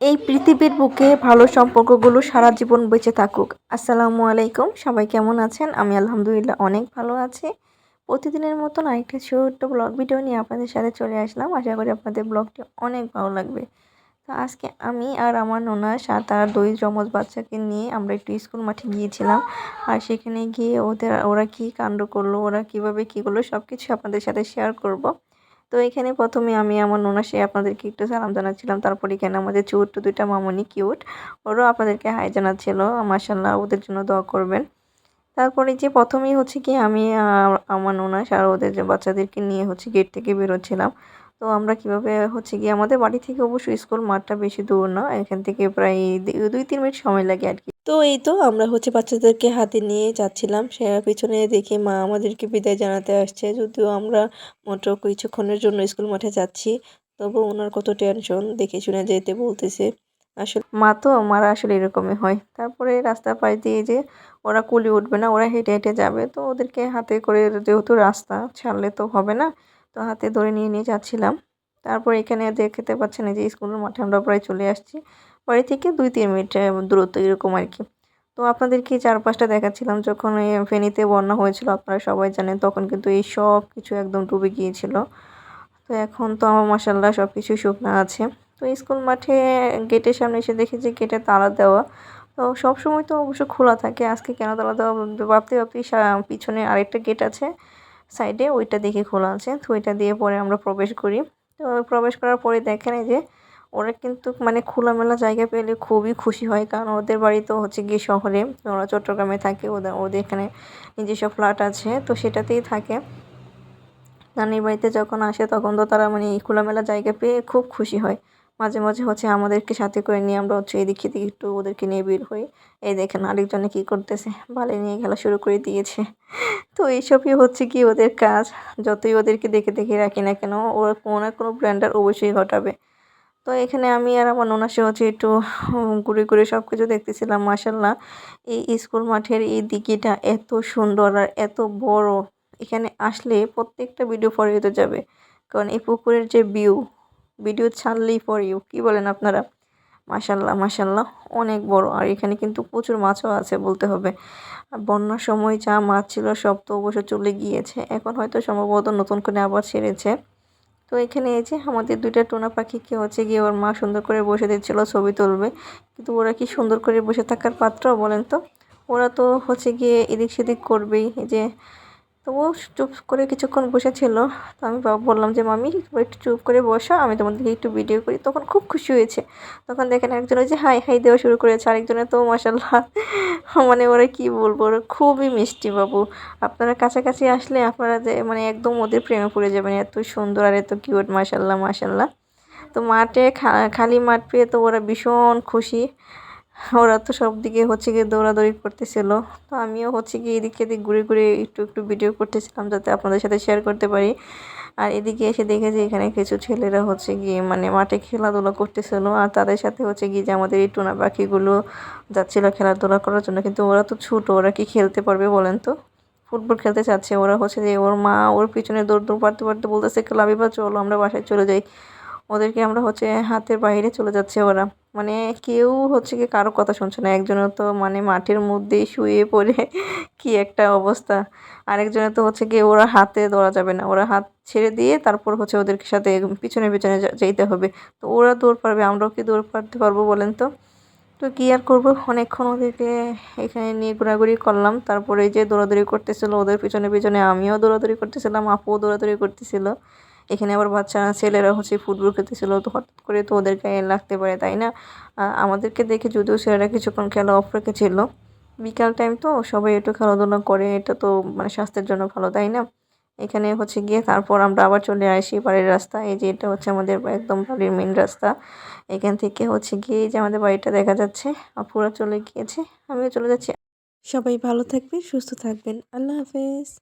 এই পৃথিবীর বুকে ভালো সম্পর্কগুলো সারা জীবন বেঁচে থাকুক। আসসালামু আলাইকুম, সবাই কেমন আছেন? আমি আলহামদুলিল্লাহ অনেক ভালো আছি। প্রতিদিনের মতন আরেকটা ছোট্ট ব্লগ ভিডিও নিয়ে আপনাদের সাথে চলে আসলাম। আশা করি আপনাদের ব্লগটি অনেক ভালো লাগবে। তো আজকে আমি আর আমার নোনা, সাত আর দুই যমজ বাচ্চাকে নিয়ে আমরা একটু স্কুল মাঠে গিয়েছিলাম। আর সেখানে গিয়ে ওদের, ওরা কি কাণ্ড করল, ওরা কীভাবে কী করল সব কিছু আপনাদের সাথে শেয়ার করব। তো এখানে প্রথমে আমি আমার নোনাসে আপনাদেরকে একটু সালাম জানাচ্ছিলাম। তারপর এখানে আমাদের ছোট্ট দুইটা মামনি কিউট ওরও আপনাদেরকে হাই জানাচ্ছিল। মাসাল্লাহ ওদের জন্য দোয়া করবেন। তারপরে যে প্রথমেই হচ্ছে কি আমি আমার নোনাস আর ওদের যে বাচ্চাদেরকে নিয়ে হচ্ছে গেট থেকে বেরোচ্ছিলাম। তো আমরা কীভাবে হচ্ছে গিয়ে আমাদের বাড়ি থেকে অবশ্যই স্কুল মাঠটা বেশি দূর না, এখান থেকে প্রায় দুই তিন মিনিট সময় লাগে আর কি। তো এই তো আমরা হচ্ছে বাচ্চাদেরকে হাতে নিয়ে যাচ্ছিলাম, সে পিছনে দেখে মা আমাদেরকে বিদায় জানাতে আসছে, যদিও আমরা মোটো কিছুক্ষণের জন্য স্কুল মাঠে যাচ্ছি, তবু ওনার কত টেনশন দেখে শুনে যেতে বলতেছে। আসলে মা তো, মারা আসলে এরকমই হয়। তারপরে রাস্তা পাশ দিয়ে যে ওরা কুলি উঠবে না, ওরা হেঁটে হেঁটে যাবে, তো ওদেরকে হাতে করে যেহেতু রাস্তা, ছাড়লে তো হবে না তো হাতে ধরে নিয়ে নিয়ে যাচ্ছিলাম। তারপর এখানে দেখতে পাচ্ছেন যে স্কুলের মাঠে আমরা প্রায় চলে আসছি। বাড়ি থেকে দুই, তিন মিনিট দূরত্ব এরকম আর কি। তো আপনাদেরকে চারপাশটা দেখাচ্ছিলাম? যখন এই ফেনীতে বন্যা হয়েছিল, আপনারা সবাই জানেন, তখন কিন্তু এই সব কিছু একদম ডুবে গিয়েছিল। তো এখন তো আমার মাসাল্লাহ সব কিছুই শুকনো আছে। তো স্কুল মাঠে, গেটের সামনে এসে দেখি যে গেটে তালা দেওয়া। তো সব সময় তো অবশ্য খোলা থাকে। আজকে কেন তালা দেওয়া? ভাবতে ভাবতে পিছনে আরেকটা গেট আছে। সাইডে ওইটা দেখে খোলা আছে। তো ওইটা দিয়ে পরে আমরা প্রবেশ করি। তো প্রবেশ করার পরে দেখেন যে, ওরা কিন্তু মানে খোলামেলা জায়গা পেলে খুবই খুশি হয়। কারণ ওদের বাড়ি তো হচ্ছে গিয়ে শহরে। ওরা চট্টগ্রামে থাকে। ওদের ওদের এখানে নিজস্ব ফ্ল্যাট আছে। তো সেটাতেই থাকে। নানির বাড়িতে যখন আসে, তখন তো তারা মানে এই খোলামেলা জায়গা পেয়ে খুব খুশি হয়। মাঝে মাঝে হচ্ছে আমাদেরকে সাথে করে নিয়ে আমরা হচ্ছে এদিক সেদিক একটু ওদেরকে নিয়ে বের হই। এই দেখেন আরেকজনে কী করতেছে? বালে নিয়ে খেলা শুরু করে দিয়েছে। তো এইসবই হচ্ছে কি ওদের কাজ। যতই ওদেরকে দেখে দেখে রাখি না কেন, ওরা কোনো না কোনো ব্র্যান্ডার অবশ্যই ঘটাবে। তো এখানে আমি আর আমার ননাসে হচ্ছে একটু ঘুরে ঘুরে সব কিছু দেখতেছিলাম মাসাল্লাহ এই স্কুল মাঠের এই দিকিটা এত সুন্দর আর এত বড়। এখানে আসলে প্রত্যেকটা ভিডিও ফর ইউতে যাবে। কারণ এই পুকুরের যে ভিউ ভিডিও ছাড়লেই ফর ইউ। কী বলেন আপনারা? মাসাল্লাহ মাসাল্লাহ অনেক বড়। আর এখানে কিন্তু প্রচুর মাছও আছে বলতে হবে। আর বন্যার সময় যা মাছ ছিল সব তো অবশ্য চলে গিয়েছে। এখন হয়তো সম্ভবত নতুন করে আবার ছেড়েছে। তো এখানে এই যে আমাদের দুইটা টোনা পাখিকে হচ্ছে গিয়ে ওর মা সুন্দর করে বসে দিচ্ছিল, ছবি তুলবে। কিন্তু ওরা কি সুন্দর করে বসে থাকার পাত্র বলেন তো? ওরা তো হচ্ছে গিয়ে এদিক সেদিক করবেই। যে তো ও চুপ করে কিছুক্ষণ বসেছিল। তো আমি বললাম যে, মামি একটু চুপ করে বসো, আমি তোমাদেরকে একটু ভিডিও করি। তখন খুব খুশি হয়েছে। তখন দেখেন একজন যে হাই হাই দেওয়া শুরু করেছে। আরেকজনে তো মাসাল্লাহ মানে ওরা কি বলব, ওরা খুবই মিষ্টি বাবু। আপনারা কাছাকাছি আসলে আপনারা যে মানে একদম ওদের প্রেমে পড়ে যাবেন। এত সুন্দর আর এত কিউট মাসাল্লাহ মাসাল্লাহ তো মাঠে খালি মাঠ পেয়ে তো ওরা ভীষণ খুশি। ওরা তো সব দিকে হচ্ছে গিয়ে দৌড়াদৌড়ি করতেছিল। তো আমিও হচ্ছে গিয়ে এদিকে এদিক ঘুরে ঘুরে একটু একটু ভিডিও করতেছিলাম যাতে আপনাদের সাথে শেয়ার করতে পারি। আর এদিকে এসে দেখেছি এখানে কিছু ছেলেরা হচ্ছে গিয়ে মানে মাঠে খেলাধুলা করতেছিল। আর তাদের সাথে হচ্ছে গিয়ে যে আমাদের এই টোনা পাখিগুলো যাচ্ছিল খেলাধুলা করার জন্য। কিন্তু ওরা তো ছোটো, ওরা কি খেলতে পারবে বলেন তো? ফুটবল খেলতে চাচ্ছে। ওরা হচ্ছে যে ওর মা ওর পিছনে দৌড় দৌড় পারতে পারতে বলতেছে ক্লাবে বা চলো, আমরা বাসায় চলে যাই। ওদেরকে আমরা হচ্ছে হাতের বাইরে চলে যাচ্ছে ওরা। মানে কেউ হচ্ছে কি কারও কথা শুনছে না। একজনের তো মানে মাঠের মধ্যেই শুয়ে পড়ে কি একটা অবস্থা। আরেকজনের তো হচ্ছে কি ওরা হাতে ধরা যাবে না। ওরা হাত ছেড়ে দিয়ে তারপর হচ্ছে ওদেরকে সাথে পিছনে পিছনে যেতে হবে। তো ওরা দৌড় পারবে, আমরাও কি দৌড় পারতে পারব বলেন তো? তো কী আর করব? অনেকক্ষণ ওদেরকে এখানে নিয়ে ঘোরাঘুরি করলাম। তারপরে যে দৌড়াদৌড়ি করতেছিল, ওদের পিছনে পিছনে আমিও দৌড়াদৌড়ি করতেছিলাম, আপুও দৌড়াদৌড়ি করতেছিল। এখানে আবার বাচ্চা, ছেলেরা হচ্ছে ফুটবল খেলতেছিল, তো হঠাৎ করে তো ওদের গায়ে লাগতে পারে, তাই না? আমাদেরকে দেখে যদিও ছেলেরা কিছুক্ষণ খেলা অফ রেখেছিল, বিকাল টাইম তো সবাই একটু খেলাধুলা করে, এটা তো মানে স্বাস্থ্যের জন্য ভালো, তাই না? এখানে হচ্ছে গিয়ে তারপর আমরা আবার চলে আসি বাড়ির রাস্তা, এই যে এটা হচ্ছে আমাদের একদম বাড়ির মেন রাস্তা। এখান থেকে হচ্ছে গিয়ে যে আমাদের বাড়িটা দেখা যাচ্ছে, আপুরা চলে গিয়েছে, আমিও চলে যাচ্ছি। সবাই ভালো থাকবেন, সুস্থ থাকবেন, আল্লাহ হাফেজ।